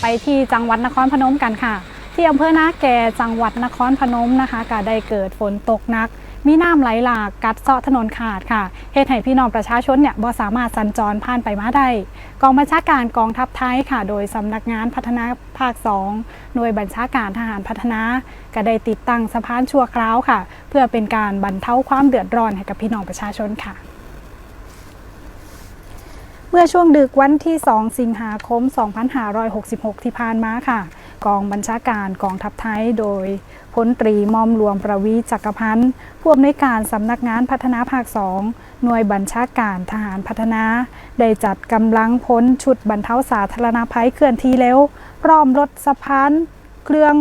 ไปที่จังหวัดนครพนมกันค่ะ ที่อำเภอนาแกจังหวัดนครพนมนะคะก็ได้เกิดฝนตกหนัก มีน้ำไหลหลากกัดเซาะถนนขาดค่ะเหตุให้พี่น้องประชาชนเนี่ยบ่สามารถสัญจรผ่านไปมาได้กองบัญชาการกองทัพไทยค่ะ โดยสำนักงานพัฒนาภาค 2 หน่วยบัญชาการทหารพัฒนาก็ได้ติดตั้งสะพานชั่วคราวค่ะ เพื่อเป็นการบรรเทาความเดือดร้อนให้กับพี่น้องประชาชนค่ะ เมื่อช่วงดึกวันที่ 2 สิงหาคม 2566 ที่ผ่านมาค่ะ กองบัญชาการกองทัพไทยโดยพลตรีมอมหลวงประวีจักรพันธ์ผู้อำนวยการสำนักงานพัฒนาภาค 2 หน่วยบัญชาการทหารพัฒนา ได้จัดกำลังพลชุดบรรเทาสาธารณภัยเคลื่อนที่เร็วพร้อมรถสะพานเครื่อง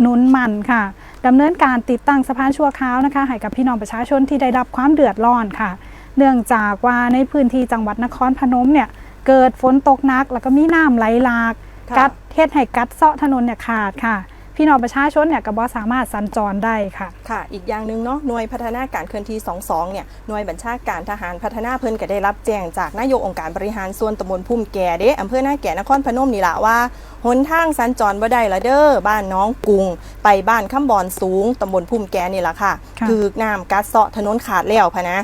หนุนมันค่ะดำเนินการติดตั้งสะพานชั่วคราวนะคะให้กับพี่น้องประชาชนที่ได้รับความเดือดร้อนค่ะ เนื่องจากว่าในพื้นที่จังหวัดนครพนมเนี่ยเกิดฝนตกหนัก แล้วก็มีน้ำไหลหลาก ค่ะกัดเทศให้กัดเซาะถนนเนี่ยขาดค่ะ พี่น้องประชาชนเนี่ยก็บ่สามารถสัญจรได้ค่ะ ค่ะ อีกอย่างหนึ่งเนาะหน่วยพัฒนาการเคลื่อนที่ 22 เนี่ยหน่วยบัญชาการทหารพัฒนาเพิ่นก็ได้รับแจ้งจากนายกองค์การบริหารส่วนตำบลพุ่มแก่เด้อำเภอหน้าแก่นครพนมนี่ละว่าหนทางสัญจรบ่ได้ละเด้อบ้านน้องกรุง ไปบ้านข้ามบอนสูงตำบลพุ่มแก่นี่ละค่ะค่ะคือน้ำกัดเซาะถนนขาดแล้วพะนะ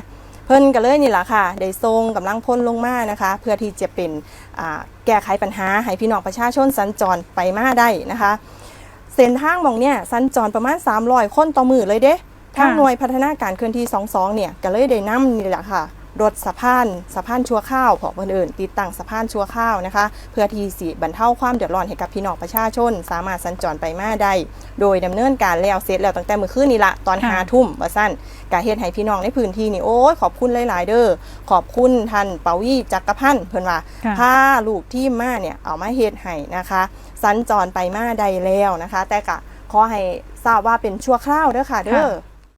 เพิ่นก็เลยนี่แหละค่ะได้ทรงกำลังพ่นลงมานะคะ เพื่อที่จะเป็นแก้ไขปัญหาให้พี่น้องประชาชนสัญจรไปมาได้นะคะ เส้นทางมองเนี่ยสัญจรประมาณ 300 คนต่อมือเลยเด้ทางหน่วยพัฒนาการเคลื่อนที่ 22 เนี่ยก็เลยได้นำนี่แหละค่ะ รถสะพานสะพานชั่วข้าวของคนอื่น ติดตั้งสะพานชั่วข้าวนะคะ เพื่อที่สิบรรเทาความเดือดร้อนให้กับพี่น้องประชาชน สามารถสัญจรไปมาได้โดยดำเนินการแล้วเสร็จแล้วตั้งแต่เมื่อคืนนี่ละตอนค่ะหาทุ่มว่าสั้นกาเฮ็ดให้พี่น้องในพื้นที่นี่โอ้ยขอบคุณหลายๆ เด้อขอบคุณท่านปวีจักรพันธ์เพิ่นว่าค่ะพาลูกทีมมาเนี่ยเอามาเฮ็ดให้นะคะ สัญจรไปมาได้แล้วนะคะ แต่ก็ขอให้ทราบว่าเป็นชั่วคราวเด้อค่ะเด้อค่ะ